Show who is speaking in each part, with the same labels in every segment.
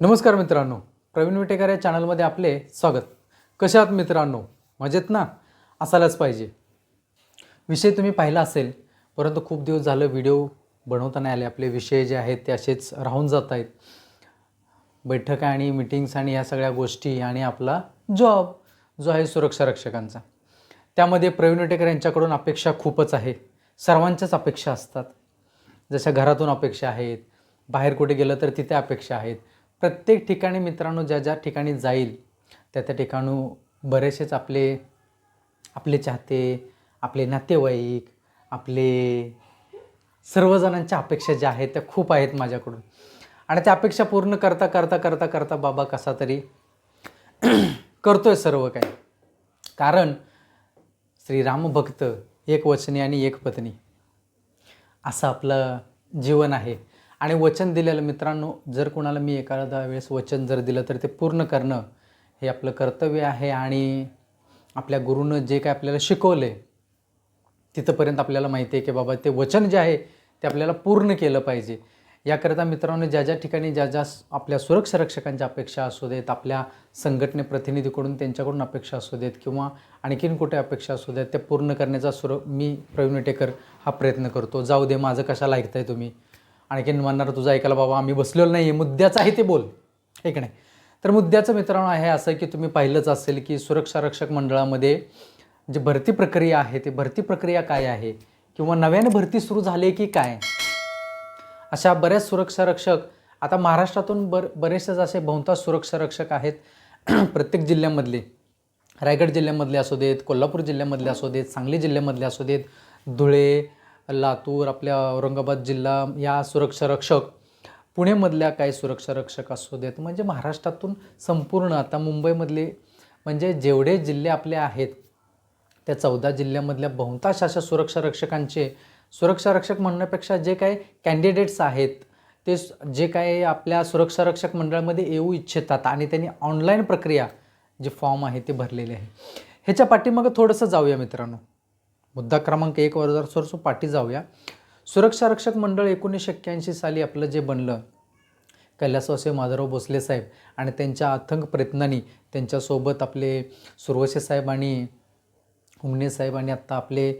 Speaker 1: नमस्कार मित्रांनो. प्रवीण विटेकर या चॅनलमध्ये आपले स्वागत. कशा आहात मित्रांनो? मजेत ना? असायलाच पाहिजे. विषय तुम्ही पाहिला असेल परंतु खूप दिवस झालं व्हिडिओ बनवता नाही आले. आपले विषय जे आहेत ते असेच राहून जात आहेत. बैठक आणि मिटिंग्स आणि या सगळ्या गोष्टी आणि आपला जॉब जो आहे सुरक्षा रक्षकांचा. त्यामध्ये प्रवीण विटेकर यांच्याकडून अपेक्षा खूपच आहे. सर्वांच्याच अपेक्षा असतात. जशा घरातून अपेक्षा आहेत बाहेर कुठे गेलं तर तिथे अपेक्षा आहेत. प्रत्येक ठिकाणी मित्रांनो ज्या ज्या ठिकाणी जाईल त्या त्या ठिकाणू बरेचसेच आपले आपले चाहते आपले नातेवाईक आपले सर्वजणांच्या अपेक्षा ज्या आहेत त्या खूप आहेत माझ्याकडून. आणि त्या अपेक्षा पूर्ण करता करता करता करता बाबा कसा तरी करतोय सर्व काही. कारण श्रीरामभक्त एक वचनी आणि एक पत्नी. असं आपलं जीवन आहे. आणि वचन दिलेलं मित्रांनो जर कोणाला मी एखादा वेळेस वचन जर दिलं तर ते पूर्ण करणं हे आपलं कर्तव्य आहे आणि आपल्या गुरुनं जे काय आपल्याला शिकवलं आहे तिथंपर्यंत आपल्याला माहिती आहे की बाबा ते वचन जे आहे ते आपल्याला पूर्ण केलं पाहिजे. याकरता मित्रांनो ज्या ज्या ठिकाणी ज्या ज्या आपल्या सुरक्षा रक्षकांच्या अपेक्षा असू देत आपल्या संघटने प्रतिनिधीकडून त्यांच्याकडून अपेक्षा असू देत किंवा आणखीन कुठे अपेक्षा असू देत त्या पूर्ण करण्याचा सुर मी प्रवीण टेकर हा प्रयत्न करतो. जाऊ दे माझं कशाला ऐकताय तुम्ही? आणखीन म्हणणार तुझा ऐकायला बाबा आम्ही बसलेलो नाही आहे मुद्द्याचं आहे ते बोल. हे की नाही? तर मुद्द्याचं मित्रांनो आहे असं की तुम्ही पाहिलंच असेल की सुरक्षा रक्षक मंडळामध्ये जी भरती प्रक्रिया आहे ती भरती प्रक्रिया काय आहे? किंवा नव्याने भरती सुरू झाली की काय? अशा बऱ्याच सुरक्षा रक्षक आता महाराष्ट्रातून बर बरेचसेच असे बहुतांश सुरक्षा रक्षक आहेत. प्रत्येक जिल्ह्यामधले रायगड जिल्ह्यामधले असू देत कोल्हापूर जिल्ह्यामधले असू देत सांगली जिल्ह्यामधले असू देत धुळे लातूर आपल्या औरंगाबाद जिल्हा या सुरक्षा रक्षक पुणेमधल्या काही सुरक्षा रक्षक असू देत म्हणजे महाराष्ट्रातून संपूर्ण आता मुंबईमधले म्हणजे जेवढे जिल्हे आपले आहेत त्या चौदा जिल्ह्यामधल्या बहुतांश अशा सुरक्षा रक्षकांचे सुरक्षा रक्षक म्हणण्यापेक्षा जे काही कॅन्डिडेट्स आहेत ते जे काही आपल्या सुरक्षा रक्षक मंडळामध्ये येऊ इच्छितात आणि त्यांनी ऑनलाईन प्रक्रिया जे फॉर्म आहे ते भरलेले आहे. ह्याच्या पाठीमागं थोडंसं जाऊया मित्रांनो. मुद्दा क्रमांक एकवर जर सरसो पाठी जाऊया. सुरक्षा रक्षक मंडळ एकोणीसशे एक्क्याऐंशी साली आपलं जे बनलं कैलासवासी माधवराव भोसले साहेब आणि त्यांच्या अथंग प्रयत्नांनी त्यांच्यासोबत आपले सुरवसे साहेब आणि हुमणे साहेब आणि आत्ता आपले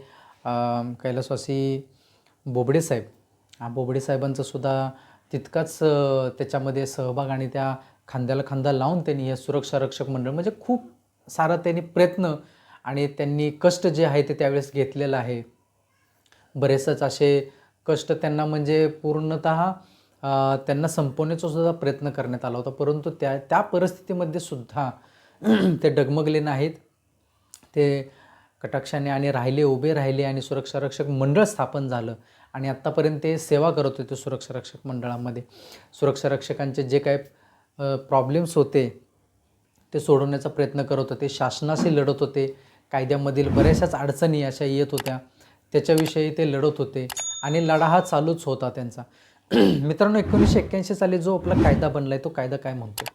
Speaker 1: कैलासवासी बोबडे साहेब. हा बोबडे साहेबांचंसुद्धा तितकाच त्याच्यामध्ये सहभाग आणि त्या खांद्याला खांदा लावून त्यांनी हे सुरक्षा रक्षक मंडळ म्हणजे खूप सारा त्यांनी प्रयत्न आणि त्यांनी कष्ट जे आहे ते त्यावेळेस घेतलेलं आहे. बरेचसेच असे कष्ट त्यांना म्हणजे पूर्णत त्यांना संपवण्याचा सुद्धा प्रयत्न करण्यात आला होता. परंतु त्या त्या परिस्थितीमध्ये सुद्धा ते डगमगले नाहीत. ते कटाक्षाने आणि राहिले उभे राहिले आणि सुरक्षा रक्षक मंडळ स्थापन झालं आणि आत्तापर्यंत ते सेवा करत होते सुरक्षा रक्षक मंडळामध्ये. सुरक्षा रक्षकांचे जे काय प्रॉब्लेम्स होते ते सोडवण्याचा प्रयत्न करत होते. शासनाशी लढत होते. कायद्यामधील बऱ्याचशाच अडचणी अशा येत होत्या. त्याच्याविषयी ते लढत होते आणि लढा हा चालूच होता त्यांचा. मित्रांनो एकोणीसशे एक्क्याऐंशी साली जो आपला कायदा बनला आहे तो कायदा काय म्हणतो?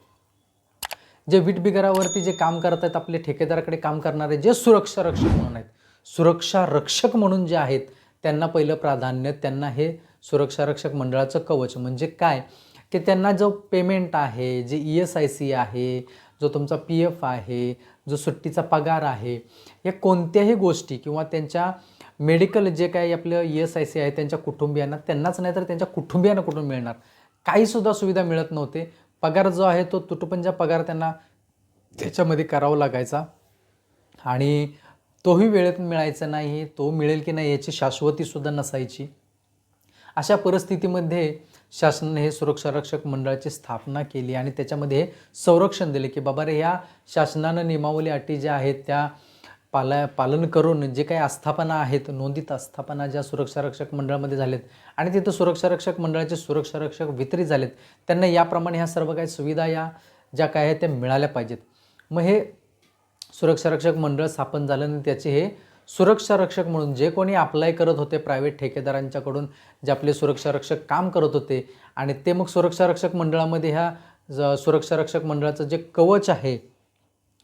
Speaker 1: जे वीट बिगारावरती जे काम करत आहेत आपले ठेकेदाराकडे काम करणारे जे सुरक्षा रक्षक म्हणून आहेत सुरक्षा रक्षक म्हणून जे आहेत त्यांना पहिलं प्राधान्य त्यांना हे सुरक्षा रक्षक मंडळाचं कवच. म्हणजे काय? की त्यांना जो पेमेंट आहे जे ई एस आय सी आहे जो तुमचा पी एफ आहे जो सुट्टीचा पगार आहे या कोणत्याही गोष्टी किंवा त्यांच्या मेडिकल जे काही आपलं ई एस आय सी आहे त्यांच्या कुटुंबियांना त्यांनाच नाही तर त्यांच्या कुटुंबियांना कुठून मिळणार? काहीसुद्धा सुविधा मिळत नव्हते. पगार जो आहे तो तुटुंबचा पगार त्यांना त्याच्यामध्ये करावा लागायचा. आणि तोही वेळेत मिळायचा नाही तो मिळेल की नाही याची शाश्वतीसुद्धा नसायची. अशा परिस्थितीमध्ये शासनाने हे सुरक्षा रक्षक मंडळाची स्थापना केली आणि त्याच्यामध्ये हे संरक्षण दिले की बाबा रे ह्या शासनानं नियमावली अटी ज्या आहेत त्या पाला पालन करून जे काही आस्थापना आहेत नोंदीत आस्थापना ज्या सुरक्षा रक्षक मंडळामध्ये झालेत आणि तिथं सुरक्षा रक्षक मंडळाचे सुरक्षा रक्षक वितरित झालेत त्यांना याप्रमाणे ह्या सर्व काही सुविधा या ज्या काय आहेत त्या मिळाल्या पाहिजेत. मग हे सुरक्षा रक्षक मंडळ स्थापन झालं आणि त्याचे हे सुरक्षा रक्षक म्हणून जे कोणी अप्लाय करत होते प्रायव्हेट ठेकेदारांच्याकडून जे आपले सुरक्षा रक्षक काम करत होते आणि ते मग सुरक्षा रक्षक मंडळामध्ये ह्या ज- सुरक्षा रक्षक मंडळाचं जे कवच आहे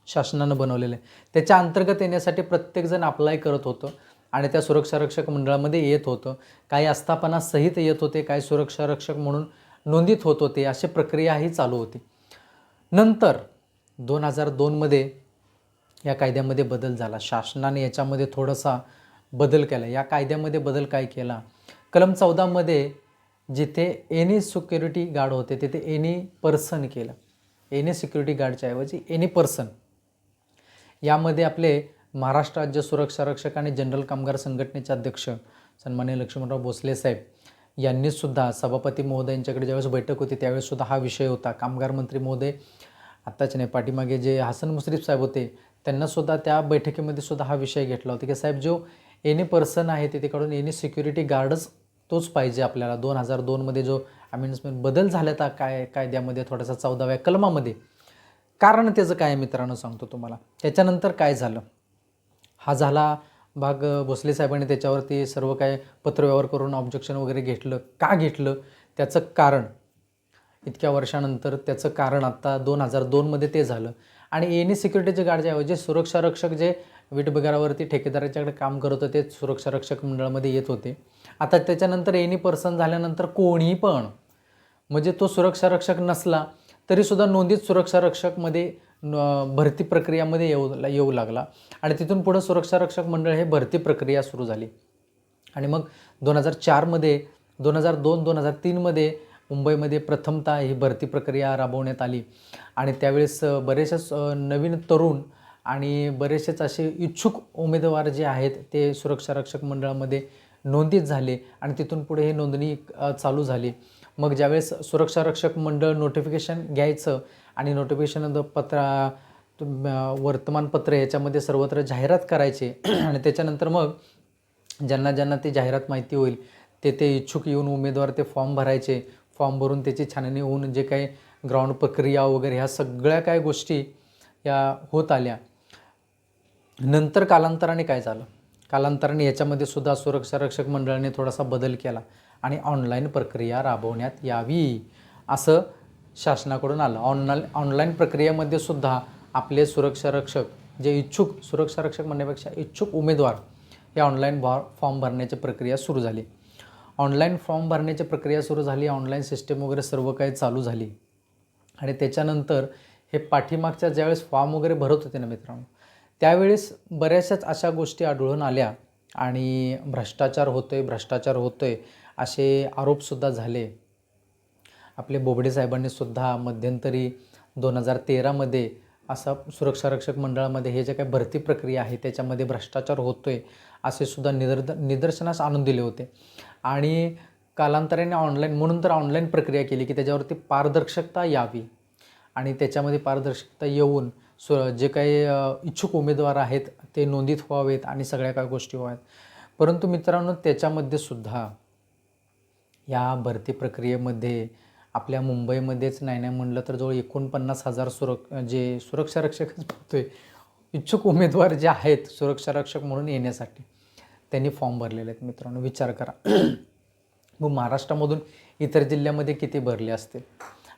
Speaker 1: शासनानं बनवलेलं आहे त्याच्या अंतर्गत येण्यासाठी प्रत्येकजण अप्लाय करत होतं आणि त्या सुरक्षा रक्षक मंडळामध्ये येत होतं. काही आस्थापना सहित येत होते काही सुरक्षा रक्षक म्हणून नोंदीत होत होते अशी प्रक्रियाही चालू होती. नंतर दोन हजार दोनमध्ये या कायद्यामध्ये बदल झाला. शासनाने याच्यामध्ये थोडासा बदल केला. या कायद्यामध्ये बदल काय केला? कलम चौदामध्ये जिथे एनी सिक्युरिटी गार्ड होते तिथे एनी पर्सन केलं. एनी सिक्युरिटी गार्डच्या ऐवजी एनी पर्सन यामध्ये आपले महाराष्ट्र राज्य सुरक्षा रक्षक आणि जनरल कामगार संघटनेचे अध्यक्ष सन्मान्य लक्ष्मणराव भोसले साहेब यांनीसुद्धा सभापती महोदय यांच्याकडे ज्यावेळेस बैठक होती त्यावेळेससुद्धा हा विषय होता. कामगार मंत्री महोदय आत्ताच नाही पाठीमागे जे हसन मुश्रीफ साहेब होते त्यांनासुद्धा त्या बैठकीमध्ये सुद्धा हा विषय घेतला होता की साहेब जो एनी पर्सन आहे ते तिकडून एनी सिक्युरिटी गार्डच तोच पाहिजे आपल्याला. दोन हजार दोनमध्ये जो अमेंडमेंट बदल झाला होता काय कायद्यामध्ये थोडासा चौदाव्या कलमामध्ये. कारण त्याचं काय मित्रांनो सांगतो तुम्हाला. त्याच्यानंतर काय झालं? हा झाला भाग भोसले साहेबांनी त्याच्यावरती सर्व काय पत्रव्यवहार करून ऑब्जेक्शन वगैरे घेतलं. का घेतलं? त्याचं कारण. इतक्या वर्षानंतर त्याचं कारण आत्ता दोन हजार दोनमध्ये ते झालं. आणि एनी सिक्युरिटीचे गार्ड जे जे सुरक्षा रक्षक जे वीटबगारावरती ठेकेदाराच्याकडे काम करत होते सुरक्षा रक्षक मंडळामध्ये येत होते. आता त्याच्यानंतर एनी पर्सन झाल्यानंतर कोणी पण म्हणजे तो सुरक्षा रक्षक नसला तरीसुद्धा नोंदीत सुरक्षा रक्षकमध्ये न- भरती प्रक्रियामध्ये येऊ येऊ लागला. आणि तिथून पुढं सुरक्षा रक्षक मंडळ हे भरती प्रक्रिया सुरू झाली. आणि मग दोन हजार चारमध्ये दोन हजार दोन दोन हजार तीनमध्ये मुंबईमध्ये प्रथमतः ही भरती प्रक्रिया राबवण्यात आली. आणि त्यावेळेस अ, बरेचसेच नवीन तरुण आणि बरेचसेच असे इच्छुक उमेदवार जे आहेत ते सुरक्षा रक्षक मंडळामध्ये नोंदीत झाले आणि तिथून पुढे ही नोंदणी चालू झाली. मग ज्यावेळेस सुरक्षा रक्षक मंडळ नोटिफिकेशन घ्यायचं आणि नोटिफिकेशन पत्रा वर्तमानपत्र याच्यामध्ये सर्वत्र जाहिरात करायचे आणि त्याच्यानंतर मग ज्यांना ज्यांना ती जाहिरात माहिती होईल ते ते इच्छुक येऊन उमेदवार ते फॉर्म भरायचे. फॉर्म भरून त्याची छाननी होऊन जे काही ग्राउंड प्रक्रिया वगैरे ह्या सगळ्या काय गोष्टी या होत आल्या. नंतर कालांतराने काय झालं? कालांतराने याच्यामध्ये सुद्धा सुरक्षा रक्षक मंडळाने थोडासा बदल केला आणि ऑनलाईन प्रक्रिया राबवण्यात यावी असं शासनाकडून आलं. ऑनलाईन ऑनलाईन प्रक्रियेमध्ये सुद्धा आपले सुरक्षा रक्षक जे इच्छुक सुरक्षा रक्षक म्हणण्यापेक्षा इच्छुक उमेदवार या ऑनलाईन भॉ फॉर्म भरण्याची प्रक्रिया सुरू झाली. ऑनलाईन फॉर्म भरण्याची प्रक्रिया सुरू झाली ऑनलाईन सिस्टम वगैरे सर्व काही चालू झाली. आणि त्याच्यानंतर हे पाठीमागच्या ज्यावेळेस फॉर्म वगैरे भरत होते ना मित्रांनो त्यावेळेस बऱ्याचशाच अशा गोष्टी आढळून आल्या. आणि भ्रष्टाचार होतो आहे भ्रष्टाचार होतो आहे असे आरोपसुद्धा झाले. आपले बोबडे साहेबांनीसुद्धा मध्यंतरी दोन हजार तेरामध्ये असा सुरक्षा रक्षक मंडळामध्ये हे जे काही भरती प्रक्रिया आहे त्याच्यामध्ये भ्रष्टाचार होतो आहे असे सुद्धा निदर्द निदर्शनास आणून दिले होते. आणि कालांतराने ऑनलाईन म्हणून तर ऑनलाईन प्रक्रिया केली की त्याच्यावरती पारदर्शकता यावी. आणि त्याच्यामध्ये पारदर्शकता येऊन सु जे काही इच्छुक उमेदवार आहेत ते नोंदीत व्हावेत आणि सगळ्या काय गोष्टी व्हाव्यात. परंतु मित्रांनो त्याच्यामध्ये सुद्धा या भरती प्रक्रियेमध्ये आपल्या मुंबईमध्येच नाही नाही म्हणलं तर जवळ एकोणपन्नास हजार सुरक जे सुरक्षा रक्षकच बघतोय इच्छुक उमेदवार जे आहेत सुरक्षा रक्षक म्हणून येण्यासाठी त्यांनी फॉर्म भरलेले आहेत मित्रांनो. विचार करा. मग महाराष्ट्रामधून इतर जिल्ह्यामध्ये किती भरले असतील?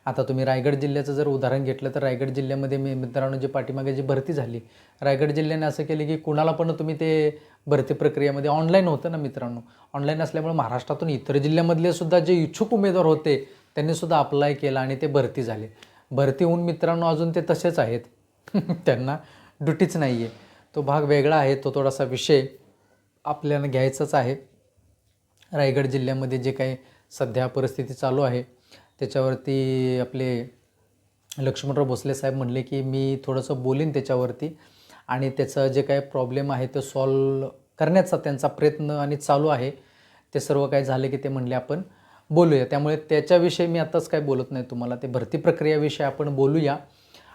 Speaker 1: आता तुम्ही रायगड जिल्ह्याचं जर उदाहरण घेतलं तर रायगड जिल्ह्यामध्ये मी मित्रांनो जी पाठीमागे जी भरती झाली रायगड जिल्ह्याने असं केलं की कुणाला पण तुम्ही ते भरती प्रक्रियेमध्ये ऑनलाईन होतं ना मित्रांनो. ऑनलाईन असल्यामुळे महाराष्ट्रातून इतर जिल्ह्यामधले सुद्धा जे इच्छुक उमेदवार होते त्यांनीसुद्धा अप्लाय केला आणि ते भरती झाले. भरती होऊन मित्रांनो अजून ते तसेच आहेत. त्यांना ड्युटीच नाही आहे तो भाग वेगळा आहे तो थोडासा विषय आपल्याला घ्यायचाच आहे. रायगड जिल्ह्यामध्ये जे काही सध्या परिस्थिती चालू आहे त्याच्यावरती आपले लक्ष्मणराव भोसले साहेब म्हणले की मी थोडंसं बोलीन त्याच्यावरती आणि त्याचं जे काही प्रॉब्लेम आहे ते सॉल्व करण्याचा त्यांचा प्रयत्न आणि चालू आहे. ते सर्व काही झाले की ते म्हणले आपण बोलूया. त्यामुळे त्याच्याविषयी मी आत्ताच काय बोलत नाही तुम्हाला ते भरती प्रक्रियाविषयी आपण बोलूया.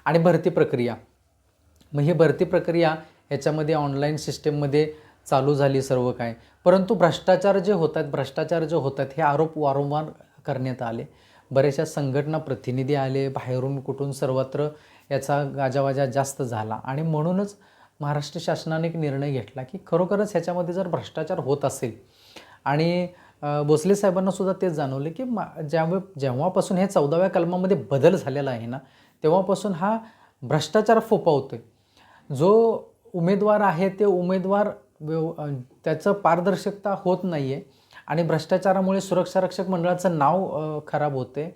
Speaker 1: आणि भरती प्रक्रिया. मग ही भरती प्रक्रिया ह्याच्यामध्ये ऑनलाईन सिस्टीममध्ये चालू झाली सर्व काय. परंतु भ्रष्टाचार जे होतात भ्रष्टाचार जे होतात हे आरोप वारंवार करण्यात आले. बऱ्याचशा संघटना प्रतिनिधी आले बाहेरून कुठून सर्वत्र याचा गाजावाजा जास्त झाला. आणि म्हणूनच महाराष्ट्र शासनाने एक निर्णय घेतला की खरोखरच ह्याच्यामध्ये जर भ्रष्टाचार होत असेल आणि भोसले साहेबांना सुद्धा तेच जाणवले की मा ज्यावेळी जेव्हापासून हे चौदाव्या कलमामध्ये बदल झालेला आहे ना तेव्हापासून हा भ्रष्टाचार फोपावतो आहे जो उमेदवार आहे ते उमेदवार व्यव त्याचं पारदर्शकता होत नाही आहे आणि भ्रष्टाचारामुळे सुरक्षा रक्षक मंडळाचं नाव खराब होते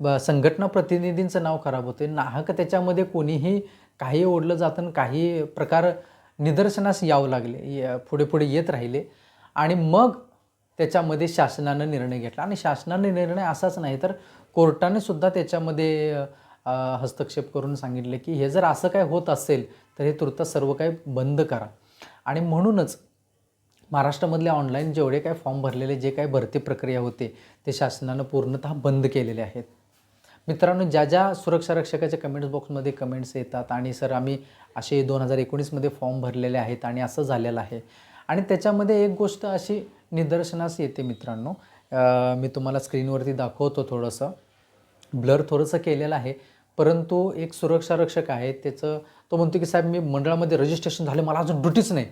Speaker 1: ब संघटना प्रतिनिधींचं नाव खराब होते नाहक त्याच्यामध्ये कोणीही काही ओढलं जातं काही प्रकार निदर्शनास यावं लागले य- पुढे पुढे येत राहिले. आणि मग त्याच्यामध्ये शासनानं निर्णय घेतला. आणि शासनाने निर्णय असाच नाही तर कोर्टाने सुद्धा त्याच्यामध्ये हस्तक्षेप करून सांगितले की हे जर असं काय होत असेल तर हे तुर्त सर्व काही बंद करा. आणि म्हणूनच महाराष्ट्रामधले ऑनलाईन जेवढे काय फॉर्म भरलेले जे काही भरती प्रक्रिया होते ते शासनानं पूर्णतः बंद केलेले आहेत. मित्रांनो ज्या ज्या सुरक्षा रक्षकाच्या कमेंट्स बॉक्समध्ये कमेंट्स येतात आणि सर आम्ही असे दोन हजार एकोणीसमध्ये फॉर्म भरलेले आहेत आणि असं झालेलं आहे. आणि त्याच्यामध्ये एक गोष्ट अशी निदर्शनास येते मित्रांनो. मी तुम्हाला स्क्रीनवरती दाखवतो थोडंसं. ब्लर थोडंसं केलेलं आहे परंतु एक सुरक्षा रक्षक आहे त्याचं तो म्हणतो की साहेब मी मंडळामध्ये रजिस्ट्रेशन झालं मला अजून ड्युटीच नाही.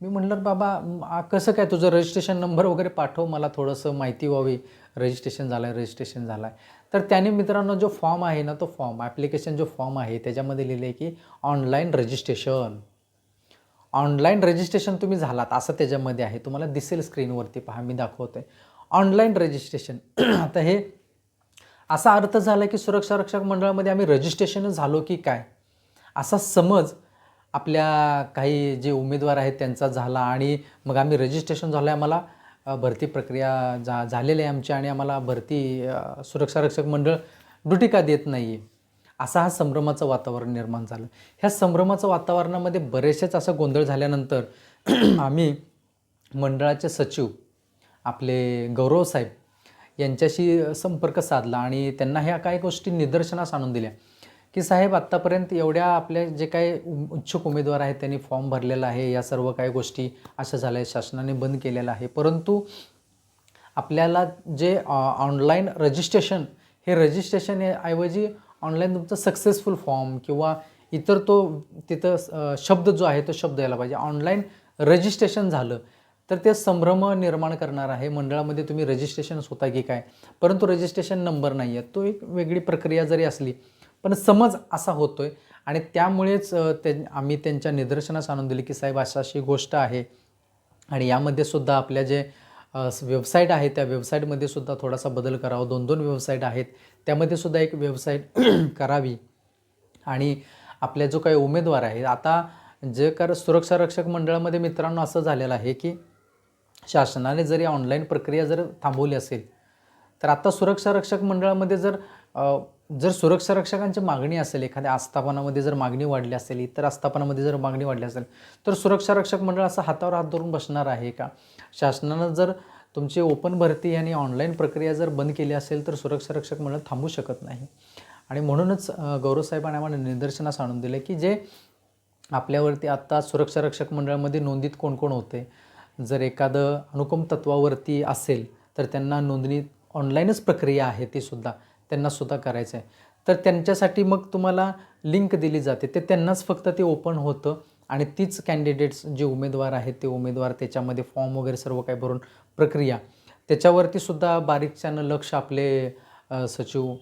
Speaker 1: मी म्हटलं बाबा कसं काय तुझं रजिस्ट्रेशन नंबर वगैरे पाठव मला थोडंसं माहिती व्हावी. रजिस्ट्रेशन झालं आहे रजिस्ट्रेशन झालं आहे तर त्याने मित्रांनो जो फॉर्म आहे ना तो फॉर्म ॲप्लिकेशन जो फॉर्म आहे त्याच्यामध्ये लिहिलं आहे की ऑनलाईन रजिस्ट्रेशन ऑनलाईन रजिस्ट्रेशन तुम्ही झालात असं त्याच्यामध्ये आहे. तुम्हाला दिसेल स्क्रीनवरती पहा मी दाखवतोय. Online registration. आता हे असा अर्थ झाला की सुरक्षा रक्षक मंडळामध्ये आम्ही रजिस्ट्रेशन झालो की काय? असा समज आपल्या काही जे उमेदवार आहेत त्यांचा झाला आणि मग आम्ही रजिस्ट्रेशन झालं आहे आम्हाला भरती प्रक्रिया जा झालेली आहे आमची आणि आम्हाला भरती सुरक्षा रक्षक मंडळ ड्युटी का देत नाही आहे असा हा संभ्रमाचं वातावरण निर्माण झालं. ह्या संभ्रमाचं वातावरणामध्ये बरेचसेच असं गोंधळ झाल्यानंतर आम्ही मंडळाचे सचिव आपले गौरव साहेब यांच्याशी संपर्क साधला आणि त्यांना ह्या काही गोष्टी निदर्शनास आणून दिल्या की साहेब आत्तापर्यंत एवढ्या आपल्या जे काही इच्छुक उमेदवार आहेत त्यांनी फॉर्म भरलेला आहे या सर्व काही गोष्टी अशा झाल्या आहेत शासनाने बंद केलेलं आहे. परंतु आपल्याला जे ऑनलाईन रजिस्ट्रेशन हे रजिस्ट्रेशन ऐवजी ऑनलाईन तुमचं सक्सेसफुल फॉर्म किंवा इतर तो तिथं शब्द जो आहे तो शब्द यायला पाहिजे. ऑनलाईन रजिस्ट्रेशन झालं तर ते संभ्रम निर्माण करणार आहे. मंडळामध्ये तुम्ही रजिस्ट्रेशन होता की काय? परंतु रजिस्ट्रेशन नंबर नाही आहे. तो एक वेगळी प्रक्रिया जरी असली पण समज असा होतो आहे आणि त्यामुळेच ते आम्ही त्यांच्या निदर्शनास आणून दिली की साहेब अशा अशी गोष्ट आहे. आणि यामध्ये सुद्धा आपल्या जे वेबसाईट आहे त्या वेबसाईटमध्ये सुद्धा थोडासा बदल करावा. दोन दोन वेबसाईट आहेत. त्यामध्ये सुद्धा एक वेबसाईट करावी. आणि आपल्या जो काही उमेदवार आहे आता जे कर सुरक्षा रक्षक मंडळामध्ये मित्रांनो असं झालेलं आहे की शासनाने जरी ऑनलाईन प्रक्रिया जर थांबवली असेल तर आता सुरक्षा रक्षक मंडळामध्ये जर जर सुरक्षा रक्षकांची मागणी असेल एखाद्या आस्थापनामध्ये जर मागणी वाढली असेल इतर आस्थापनामध्ये जर मागणी वाढली असेल तर सुरक्षा रक्षक मंडळ असं हातावर हात धरून बसणार आहे का? शासनानं जर तुमची ओपन भरती आणि ऑनलाईन प्रक्रिया जर बंद केली असेल तर सुरक्षा रक्षक मंडळ थांबू शकत नाही. आणि म्हणूनच गौरवसाहेबांनी आम्हाला निदर्शनास आणून दिले की जे आपल्यावरती आत्ता सुरक्षा रक्षक मंडळामध्ये नोंदीत कोण कोण होते? जर एखादं अनुकम तत्वावरती असेल तर त्यांना नोंदणी ऑनलाईनच प्रक्रिया आहे ती सुद्धा. त्यांना सुद्धा करायचं आहे. तर त्यांच्यासाठी मग तुम्हाला लिंक दिली जाते. ते त्यांनाच फक्त ते ओपन होतं आणि तीच कॅन्डिडेट्स जे उमेदवार आहेत ते उमेदवार त्याच्यामध्ये फॉर्म वगैरे सर्व काही भरून प्रक्रिया. त्याच्यावरती सुद्धा बारीकच्यानं लक्ष आपले सचिव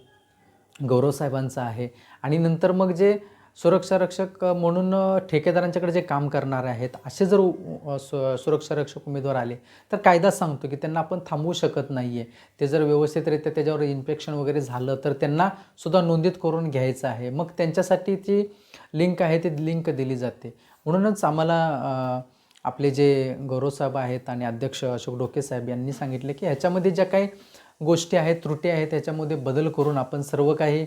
Speaker 1: गौरव साहेबांचं आहे. आणि नंतर मग जे सुरक्षा रक्षक म्हणून ठेकेदारांच्याकडे जे काम करणारे आहेत असे जर सुरक्षारक्षक सु- सुरक्षा रक्षक उमेदवार आले तर कायदा सांगतो की त्यांना आपण थांबवू शकत नाही आहे ते जर व्यवस्थितरित्या त्याच्यावर इन्फेक्शन वगैरे झालं तर त्यांना सुद्धा नोंदीत करून घ्यायचं आहे. मग त्यांच्यासाठी ती लिंक आहे ती लिंक दिली जाते. म्हणूनच आम्हाला आपले जे गौरवसाहेब आहेत आणि अध्यक्ष अशोक डोके साहेब यांनी सांगितले की ह्याच्यामध्ये ज्या काही गोष्टी आहेत त्रुटी आहेत त्याच्यामध्ये बदल करून आपण सर्व काही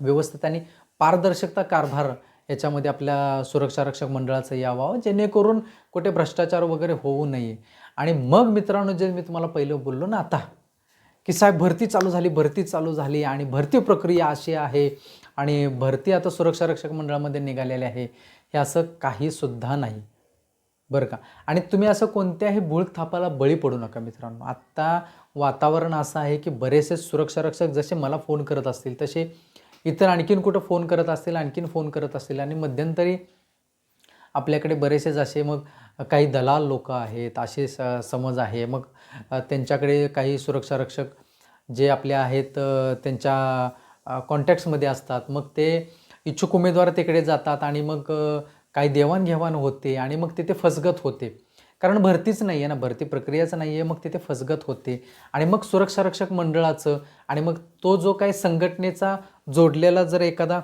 Speaker 1: व्यवस्थित आणि पारदर्शकता कारभार याच्यामध्ये आपल्या सुरक्षा रक्षक मंडळाचं यावं जेणेकरून कुठे भ्रष्टाचार वगैरे होऊ नये. आणि मग मित्रांनो जे मी तुम्हाला पहिलं बोललो ना आता की साहेब भरती चालू झाली भरती चालू झाली आणि भरती प्रक्रिया अशी आहे आणि भरती आता सुरक्षा रक्षक मंडळामध्ये निघालेली आहे हे असं काहीसुद्धा नाही. बरं का? आणि तुम्ही असं कोणत्याही भूळ थापाला बळी पडू नका मित्रांनो. आत्ता वातावरण असं आहे की बरेचसे सुरक्षा रक्षक जसे मला फोन करत असतील तसे इतर आणखीन कुठं फोन करत असतील आणखीन फोन करत असतील आणि मध्यंतरी आपल्याकडे बरेचसेच असे मग काही दलाल लोक आहेत असे स समज आहे. मग त्यांच्याकडे काही सुरक्षा रक्षक जे आपले आहेत त्यांच्या कॉन्टॅक्ट्समध्ये असतात. मग ते इच्छुक उमेदवार तिकडे जातात आणि मग काही देवाणघेवाण होते आणि मग तिथे फसगत होते. कारण भरतीच नाही आहे ना भरती प्रक्रियाच नाही आहे मग तिथे फसगत होते. आणि मग सुरक्षा रक्षक मंडळाचं आणि मग तो जो काही संघटनेचा जोडलेला जर एखादा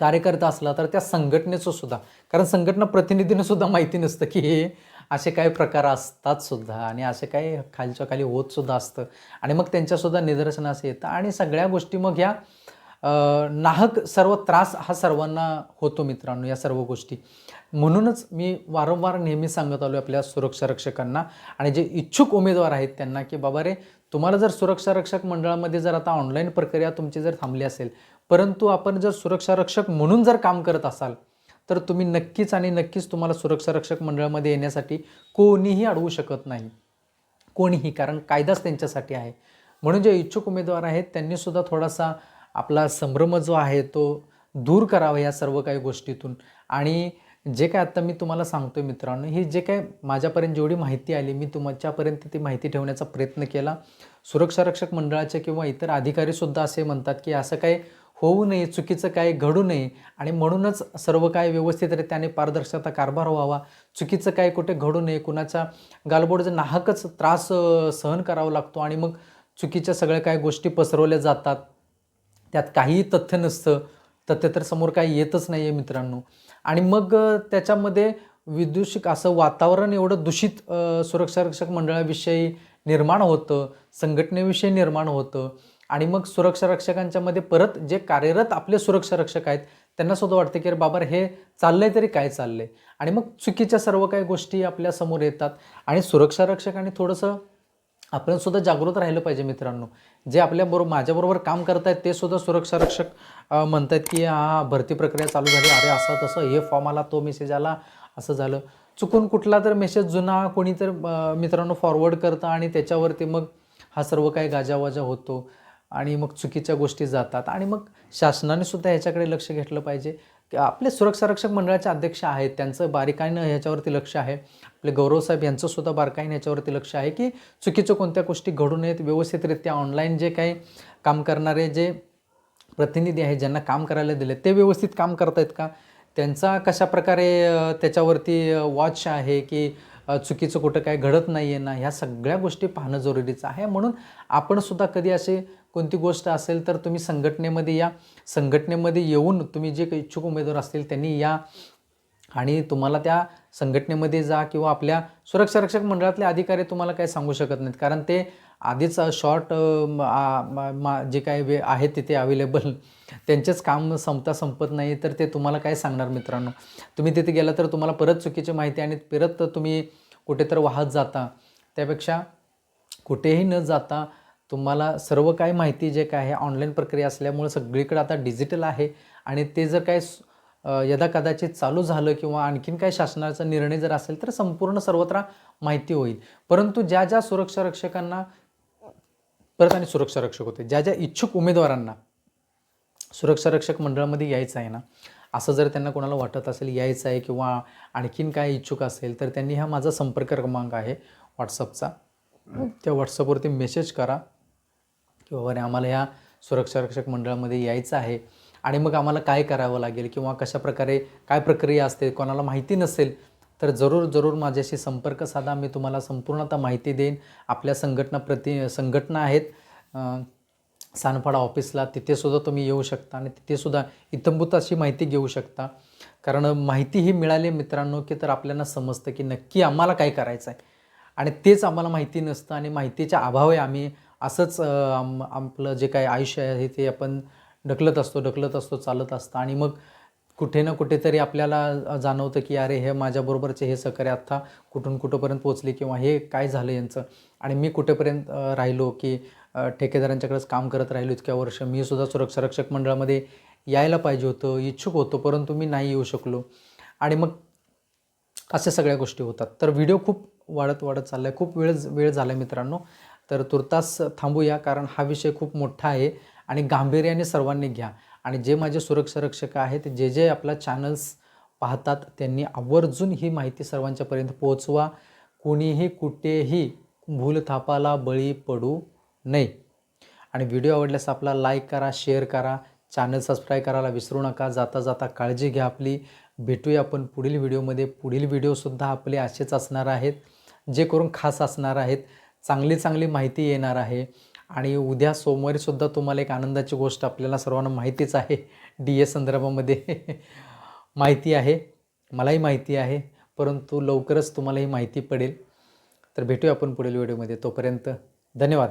Speaker 1: कार्यकर्ता असला तर त्या संघटनेचं सुद्धा कारण संघटना प्रतिनिधीनं सुद्धा माहिती नसतं की हे असे काही प्रकार असतात सुद्धा आणि असे काही खालच्या खाली होत सुद्धा असतं. आणि मग त्यांच्यासुद्धा निदर्शनास येतं आणि सगळ्या गोष्टी मग ह्या नाहक सर्व त्रास हा सर्वांना होतो मित्रांनो या सर्व गोष्टी. म्हणूनच मी वारंवार नेहमी सांगत आलो आपल्या सुरक्षा रक्षकांना आणि जे इच्छुक उमेदवार आहेत त्यांना की बाबा रे तुम्हाला जर सुरक्षा रक्षक मंडळामध्ये जर आता ऑनलाईन प्रक्रिया तुमची जर थांबली असेल परंतु आपण जर सुरक्षा रक्षक म्हणून जर काम करत असाल तर तुम्ही नक्कीच आणि नक्कीच तुम्हाला सुरक्षा रक्षक मंडळामध्ये येण्यासाठी कोणीही अडवू शकत नाही. कोणीही कारण कायदाच त्यांच्यासाठी आहे. म्हणून जे इच्छुक उमेदवार आहेत त्यांनीसुद्धा थोडासा आपला संभ्रम जो आहे तो दूर करावा या सर्व काही गोष्टीतून. आणि जे काय आत्ता मी तुम्हाला सांगतोय मित्रांनो ही जे काय माझ्यापर्यंत जेवढी माहिती आली मी तुमच्यापर्यंत ती माहिती ठेवण्याचा प्रयत्न केला. सुरक्षा रक्षक मंडळाचे किंवा इतर अधिकारीसुद्धा असे म्हणतात की असं काही होऊ नये चुकीचं काय घडू नये आणि म्हणूनच सर्व काय व्यवस्थितरित्या त्याने पारदर्शकता कारभार व्हावा. चुकीचं काय कुठे घडू नये कुणाचा गालबोडचा नाहकच त्रास सहन करावा लागतो आणि मग चुकीच्या सगळ्या काय गोष्टी पसरवल्या जातात. त्यात काहीही तथ्य नसतं. तथ्य तर समोर काही येतच नाही आहे मित्रांनो. आणि मग त्याच्यामध्ये विदूषक असं वातावरण एवढं दूषित सुरक्षा रक्षक मंडळाविषयी निर्माण होतं संघटनेविषयी निर्माण होतं आणि मग सुरक्षा रक्षकांच्यामध्ये परत जे कार्यरत आपले सुरक्षा रक्षक आहेत त्यांना सुद्धा वाटते की अरे बाबा हे चाललंय तरी काय चाललंय? आणि मग चुकीच्या सर्व काही गोष्टी आपल्यासमोर येतात आणि सुरक्षा रक्षकांनी थोडंसं आपण सुद्धा जागृत राहिलं पाहिजे मित्रांनो. जे आपल्याबरोबर माझ्याबरोबर काम करत आहेत ते सुद्धा सुरक्षा रक्षक म्हणतात की हा भरती प्रक्रिया चालू झाली. अरे असं तसं हे फॉर्म आला तो मेसेज आला असं झालं. चुकून कुठला तर मेसेज जुना कोणी तर मित्रांनो फॉरवर्ड करतं आणि त्याच्यावरती मग हा सर्व काही गाजावाजा होतो आणि मग चुकीच्या गोष्टी जातात. आणि मग शासनाने सुद्धा ह्याच्याकडे लक्ष घेतलं पाहिजे. आपले सुरक्षा रक्षक मंडळाचे अध्यक्ष आहेत त्यांचं बारीकाईनं ह्याच्यावरती लक्ष आहे. आपले गौरव साहेब बारकाईनं ह्याच्यावरती लक्ष आहे की चुकीचं कोणत्या गोष्टी घडू नयेत व्यवस्थितरित्या ऑनलाईन जे काही काम करणारे जे प्रतिनिधी आहेत ज्यांना काम करायला दिले ते व्यवस्थित काम करतायत का? त्यांचा कशा प्रकारे त्याच्यावरती वॉच आहे की चुकीचं कुठं काय घडत नाही आहे ना? ह्या सगळ्या गोष्टी पाहणं जरुरीचं आहे. म्हणून आपणसुद्धा कधी असे कोणती गोष्ट असेल तर तुम्ही संघटनेमध्ये या. संघटनेमध्ये येऊन तुम्ही जे काही इच्छुक उमेदवार असतील त्यांनी या आणि तुम्हाला त्या संघटनेमध्ये जा किंवा आपल्या सुरक्षा रक्षक मंडळातले अधिकारी तुम्हाला काही सांगू शकत नाहीत. कारण ते आधीच शॉर्ट जे काही वे आहे तिथे अवेलेबल त्यांचेच काम संपता संपत नाही तर ते तुम्हाला काय सांगणार मित्रांनो? तुम्ही तिथे गेला तर तुम्हाला परत चुकीची माहिती आणि परत तुम्ही कुठे तर वाहत जाता. त्यापेक्षा कुठेही न जाता तुम्हाला सर्व काय माहिती जे काय आहे ऑनलाईन प्रक्रिया असल्यामुळे सगळीकडे आता डिजिटल आहे आणि ते जर काय यदा कदाचित चालू झालं किंवा आणखीन काही शासनाचा निर्णय जर असेल तर संपूर्ण सर्वत्र माहिती होईल. परंतु ज्या ज्या सुरक्षा रक्षकांना परत आणि सुरक्षा रक्षक होते ज्या ज्या इच्छुक उमेदवारांना सुरक्षा रक्षक मंडळामध्ये यायचं आहे ना असं जर त्यांना कोणाला वाटत असेल यायचं आहे किंवा आणखीन काय इच्छुक असेल तर त्यांनी हा माझा संपर्क क्रमांक आहे व्हॉट्सअपचा त्या व्हॉट्सअपवरती मेसेज करा. की बाबा रे आम्हाला ह्या सुरक्षारक्षक मंडळामध्ये यायचं आहे. आणि मग आम्हाला काय करावं लागेल किंवा कशा प्रकारे काय प्रक्रिया असते कोणाला माहिती नसेल तर जरूर जरूर माझ्याशी संपर्क साधा. मी तुम्हाला संपूर्ण आता माहिती देईन. आपल्या संघटना प्रति संघटना आहेत सानपाडा ऑफिसला. तिथेसुद्धा तुम्ही येऊ शकता आणि तिथेसुद्धा इतंभूत अशी माहिती घेऊ शकता. कारण माहिती ही मिळाली मित्रांनो की तर आपल्याला समजतं की नक्की आम्हाला काय करायचं आहे आणि तेच आम्हाला माहिती नसतं आणि माहितीच्या अभावे आम्ही असंच आपलं जे काही आयुष्य आहे ते आपण ढकलत असतो ढकलत असतो चालत असतं. आणि मग कुठे ना कुठेतरी आपल्याला जाणवतं की अरे हे माझ्याबरोबरचे हे सहकार्य आत्ता कुठून कुठंपर्यंत पोचले किंवा हे काय झालं यांचं? आणि मी कुठेपर्यंत राहिलो की ठेकेदारांच्याकडेच काम करत राहिलो इतक्या वर्ष? मी सुद्धा सुरक्षा रक्षक मंडळामध्ये यायला पाहिजे होतं इच्छुक होतो परंतु मी नाही येऊ शकलो. आणि मग अशा सगळ्या गोष्टी होतात. तर व्हिडिओ खूप वाढत वाढत चालला आहे खूप वेळ वेळ झाला आहे मित्रांनो. तर तुर्तास थांबूया कारण हा विषय खूप मोठा आहे आणि गांभीर्याने सर्वांनी घ्या. आणि जे माझे सुरक्षा रक्षक आहेत जे जे आपला चॅनल्स पाहतात त्यांनी आवर्जून ही माहिती सर्वांच्यापर्यंत पोहोचवा. कोणीही कुठेही भूलथापाला बळी पडू नये. आणि व्हिडिओ आवडल्यास आपला लाईक करा शेअर करा. चॅनल सबस्क्राईब करायला विसरू नका. जाता जाता काळजी घ्या आपली. भेटूया आपण पुढील व्हिडिओमध्ये. पुढील व्हिडिओसुद्धा आपले असेच असणार आहेत जे करून खास असणार आहेत. चांगली चांगली माहिती येणार आहे. आणि उद्या सोमवारीसुद्धा तुम्हाला एक आनंदाची गोष्ट आपल्याला सर्वांना माहितीच आहे. डी ए संदर्भामध्ये माहिती आहे. मलाही माहिती आहे. परंतु लवकरच तुम्हाला ही माहिती पडेल. तर भेटूया आपण पुढील व्हिडिओमध्ये. तोपर्यंत धन्यवाद.